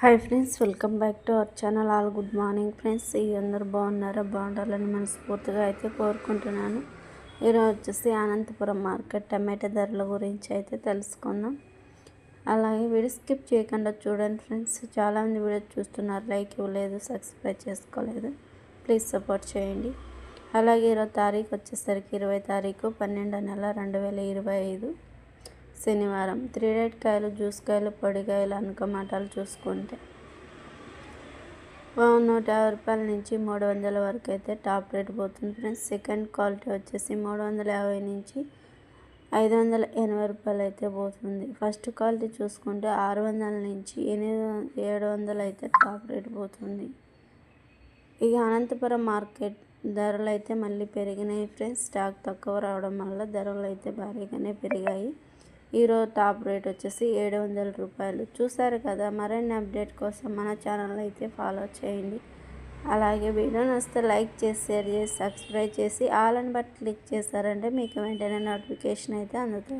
Hi friends welcome back to our channel. All good morning friends. ఈ అందరు బాగున్నారా? బాగుండాలని మనస్ఫూర్తిగా అయితే కోరుకుంటున్నాను. ఈరోజు వచ్చేసి అనంతపురం మార్కెట్ టమాటా ధరల గురించి అయితే తెలుసుకుందాం. అలాగే వీడియో స్కిప్ చేయకుండా చూడండి ఫ్రెండ్స్. చాలామంది వీడియో చూస్తున్నారు లైక్ ఇవ్వలేదు సబ్స్క్రైబ్ చేసుకోలేదు. ప్లీజ్ సపోర్ట్ చేయండి. అలాగే ఇరవై తారీఖు వచ్చేసరికి ఇరవై తారీఖు పన్నెండో నెల రెండు వేల ఇరవై ఐదు. శనివారం త్రీడేట్ కాయలు జ్యూస్ కాయలు పొడికాయలు అనుకమాటాలు చూసుకుంటే నూట యాభై రూపాయల నుంచి మూడు వందల వరకు అయితే టాప్ రేట్ పోతుంది ఫ్రెండ్స్. సెకండ్ క్వాలిటీ వచ్చేసి మూడు వందల యాభై నుంచి ఐదు వందల ఎనభై రూపాయలు అయితే పోతుంది. ఫస్ట్ క్వాలిటీ చూసుకుంటే ఆరు వందల నుంచి ఎనిమిది ఏడు వందలు అయితే టాప్ రేట్ పోతుంది. ఇక అనంతపురం మార్కెట్ ధరలు అయితే మళ్ళీ పెరిగినాయి ఫ్రెండ్స్. స్టాక్ తక్కువ రావడం వల్ల ధరలు అయితే భారీగానే పెరిగాయి. ఈరోజు టాప్ రేట్ వచ్చేసి ఏడు వందల రూపాయలు. చూసారు కదా మరిన్ని అప్డేట్ కోసం మన ఛానల్ అయితే ఫాలో చేయండి. అలాగే వీడియో నచ్చితే లైక్ చేసి షేర్ చేసి సబ్స్క్రైబ్ చేసి ఆల్ అని బట్ క్లిక్ చేశారంటే మీకు వెంటనే నోటిఫికేషన్ అయితే అందుతుంది.